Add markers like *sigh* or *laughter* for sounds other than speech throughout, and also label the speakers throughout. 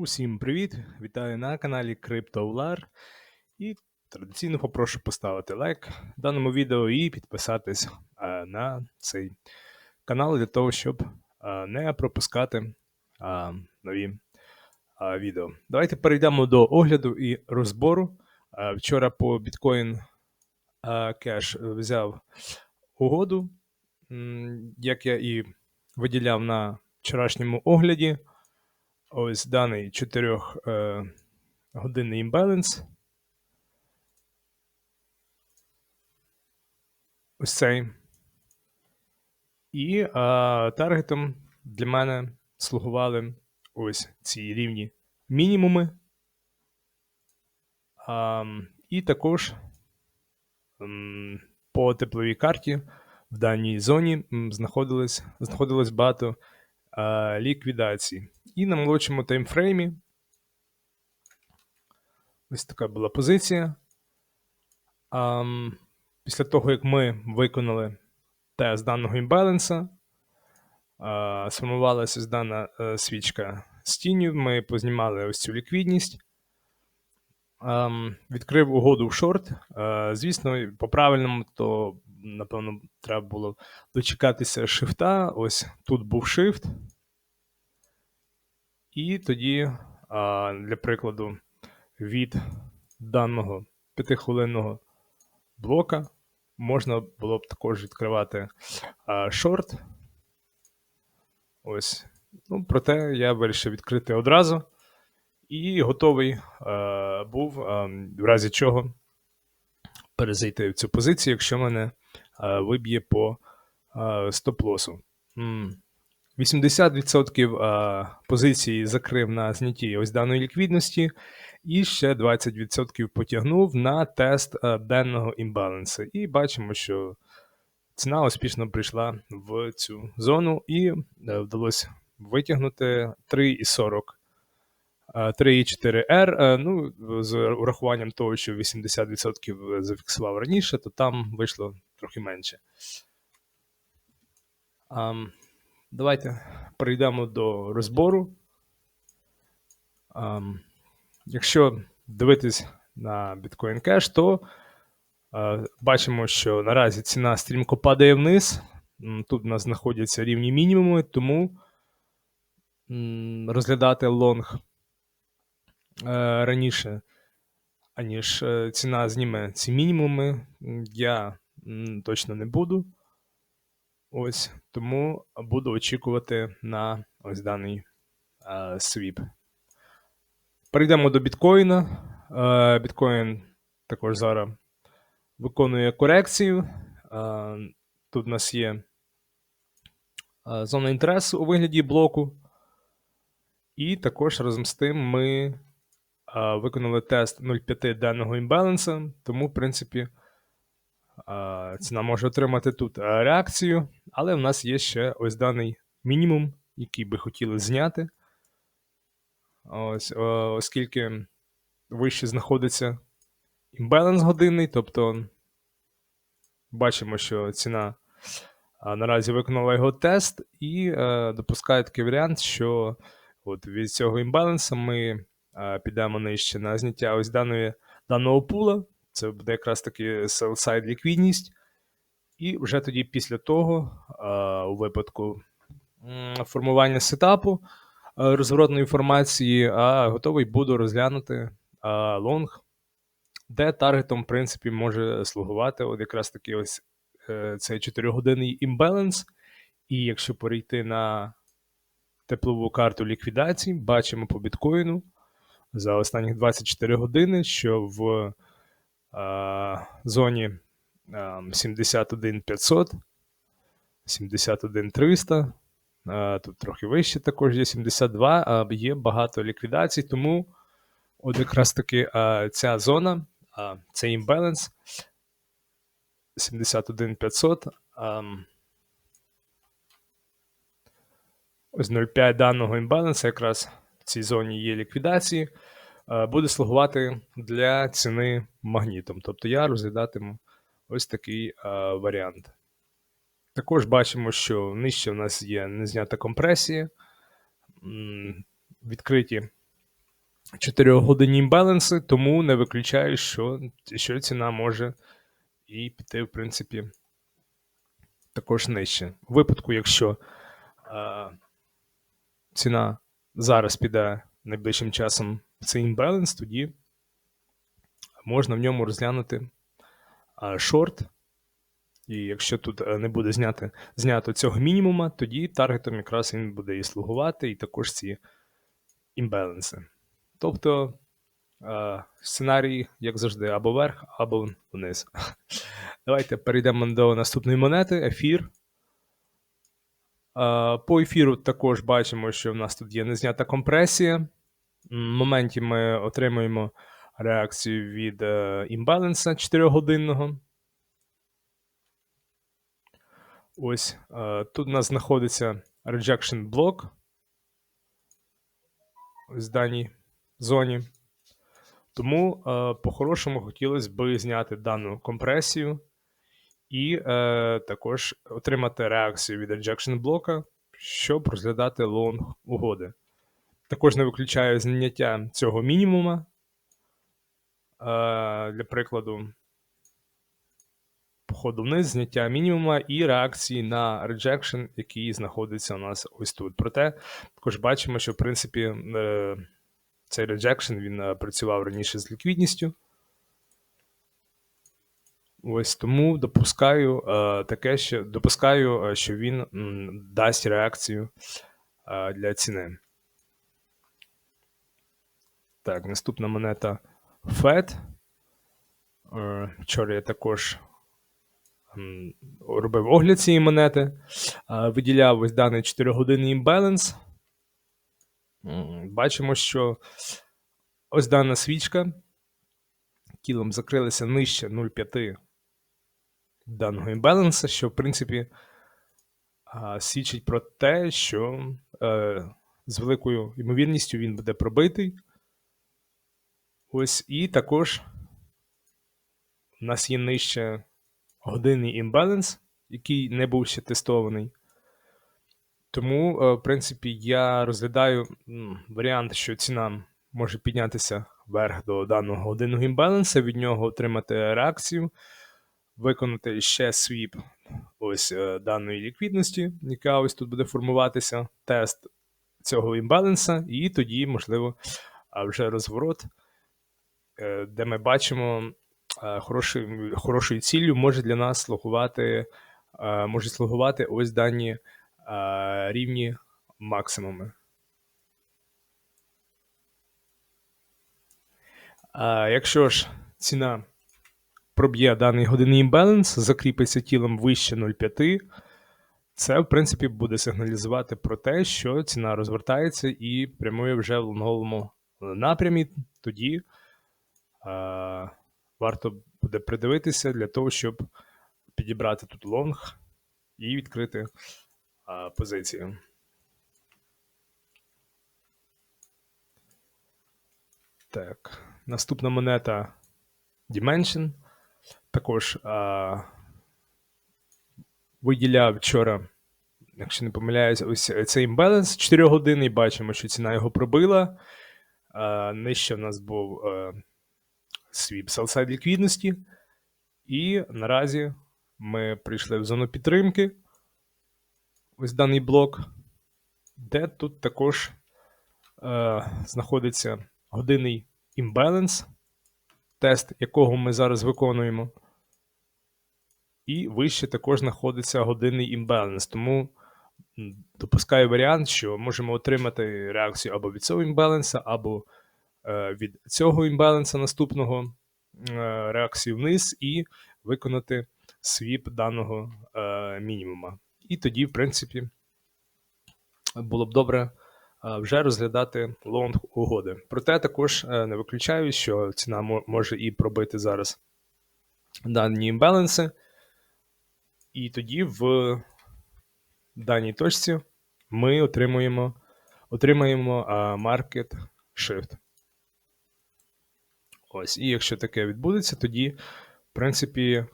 Speaker 1: Усім привіт! Вітаю на каналі CryptoLar. І традиційно попрошу поставити лайк даному відео і підписатись е, на цей канал для того, щоб е, не пропускати е, нові відео. Давайте перейдемо до огляду і розбору. Вчора по Bitcoin Cash взяв угоду, як я і виділяв на вчорашньому огляді. Ось даний 4 е, годинний імбаланс. Ось цей. І е, таргетом для мене слугували ось ці рівні мінімуми. А, і також по тепловій карті в даній зоні знаходилось, знаходилось багато е, ліквідацій. І на молодшому таймфреймі ось така була позиція. Ам, після того, як ми виконали тест даного імбаланса, а, сформувалася дана е, свічка з тінню, ми познімали ось цю ліквідність. Відкрив угоду в шорт. Е, звісно, по-правильному, то, напевно, треба було дочекатися шифта. Ось тут був шифт. І тоді, а, для прикладу, від даного 5-хвилинного блока можна було б також відкривати а, шорт. Ось. Ну, проте я вирішив відкрити одразу і готовий а, був, а, в разі чого, перезайти в цю позицію, якщо мене а, виб'є по стоп-лосу. М. 80% а, позиції закрив на знятті ось даної ліквідності, і ще 20% потягнув на тест денного імбалансу. І бачимо, що ціна успішно прийшла в цю зону, і е, вдалося витягнути 3,40. а, 3,4R, е, ну, з урахуванням того, що 80% зафіксував раніше, то там вийшло трохи менше. Давайте перейдемо до розбору. Ам, Якщо дивитись на Bitcoin Cash, то е, бачимо, що наразі ціна стрімко падає вниз. Тут у нас знаходяться рівні мінімуми, тому розглядати лонг е, раніше, аніж е, ціна зніме ці мінімуми, я точно не буду. Ось тому буду очікувати на ось даний е, свіп. Перейдемо до біткоїна. Е, біткоін також зараз виконує корекцію. Е, тут у нас є зона інтересу у вигляді блоку. І також разом з тим ми виконали тест 0,5 денного імбаланса, тому, в принципі, Ціна може отримати тут реакцію, але в нас є ще ось даний мінімум, який би хотіли зняти. Ось, Оскільки вище знаходиться імбаланс годинний, тобто бачимо, що ціна наразі виконала його тест, і допускає такий варіант, що от від цього імбалансу ми підемо нижче на зняття ось даної, даного пула. Це буде якраз таки sell-side ліквідність. І вже тоді, після того, у випадку формування сетапу розворотної інформації, готовий буду розглянути лонг, де таргетом, в принципі, може слугувати от якраз таки ось е, цей 4-годинний імбаланс. І якщо перейти на теплову карту ліквідації, бачимо по біткоїну за останні 24 години, що в зоні 71500, 71300. Тут трохи вище також є 72, є багато ліквідацій, тому от якраз таки ця зона, цей імбаланс 71500. Ось 0,5 даного імбалансу якраз в цій зоні є ліквідації. Е, буде слугувати для ціни магнітом. Тобто я розглядатиму ось такий е, варіант. Також бачимо, що нижче в нас є незнята компресія, відкриті 4-годинні імбаланси, тому не виключаю, що, що ціна може і піти, в принципі, також нижче. У випадку, якщо е, ціна зараз піде найближчим часом цей імбаланс, тоді можна в ньому розглянути шорт. І якщо тут е, не буде зняти, знято цього мінімума, тоді таргетом якраз він буде і слугувати, і також ці імбаланси. Тобто сценарій, як завжди, або вверх, або вниз. *laughs* Давайте перейдемо до наступної монети ефір. По ефіру також бачимо, що в нас тут є незнята компресія. Моменті ми отримуємо реакцію від е, імбаланса 4-годинного. Ось е, тут у нас знаходиться rejection блок. В даній зоні. Тому, е, по-хорошому, хотілося б зняти дану компресію і е, також отримати реакцію від rejection блока, щоб розглядати лонг угоди. Також не виключаю зняття цього мінімума. Е, для прикладу, походу вниз, зняття мінімума і реакції на rejection, який знаходиться у нас ось тут. Проте також бачимо, що в принципі е, цей rejection він е, працював раніше з ліквідністю. Ось тому допускаю таке, що допускаю, що він дасть реакцію для ціни. Так, наступна монета FED. Е, Вчора я також робив огляд цієї монети. Е, виділяв ось даний 4-годинний імбаланс. Бачимо, що ось дана свічка кілом закрилася нижче 0,5 даного імбаланса, що, в принципі, свідчить про те, що е, з великою ймовірністю він буде пробитий. Ось, і також у нас є нижче годинний імбаланс, який не був ще тестований. Тому, е, в принципі, я розглядаю варіант, що ціна може піднятися вверх до даного годинного імбаланса, від нього отримати реакцію, виконати ще свіп ось е, даної ліквідності, яка ось тут буде формуватися, тест цього імбаланса, і тоді, можливо, вже розворот, де ми бачимо е, хорошою, хорошою ціллю може для нас слугувати, е, можуть слугувати ось дані е, рівні максимуми. Якщо ж ціна проб'є даний годинний імбаланс, закріпиться тілом вище 0,5, це, в принципі, буде сигналізувати про те, що ціна розвертається і прямує вже в лонговому напрямі. Тоді варто буде придивитися для того, щоб підібрати тут лонг і відкрити позицію. Так, наступна монета Dimension. Також а, виділяв вчора, якщо не помиляюсь, ось цей імбаланс 4 години, і бачимо, що ціна його пробила. А, нижче в нас був а, свій селсайд ліквідності. І наразі ми прийшли в зону підтримки. Ось даний блок, де тут також е, знаходиться годинний імбаланс, тест якого ми зараз виконуємо. І вище також знаходиться годинний імбаланс. Тому допускаю варіант, що можемо отримати реакцію або від цього імбаланса, або від цього імбаланса наступного е, реакцію вниз, і виконати свіп даного е, мінімума. І тоді, в принципі, було б добре вже розглядати лонг угоди. Проте також е, не виключаю, що ціна може і пробити зараз дані імбаланси. І тоді в даній точці ми отримуємо отримаємо market shift. Ось, і якщо таке відбудеться, тоді, в принципі,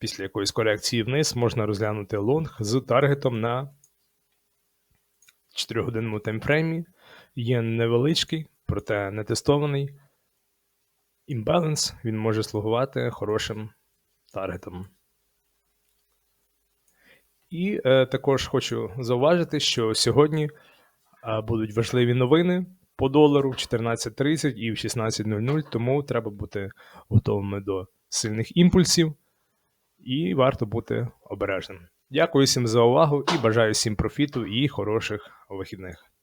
Speaker 1: після якоїсь корекції вниз можна розглянути лонг з таргетом на 4-годинному таймфреймі є невеличкий, проте не тестований імбаланс, він може слугувати хорошим таргетом. І е, також хочу зауважити, що сьогодні е, будуть важливі новини по долару в 14.30 і в 16.00, тому треба бути готовими до сильних імпульсів і варто бути обережним. Дякую всім за увагу і бажаю всім профіту і хороших вихідних.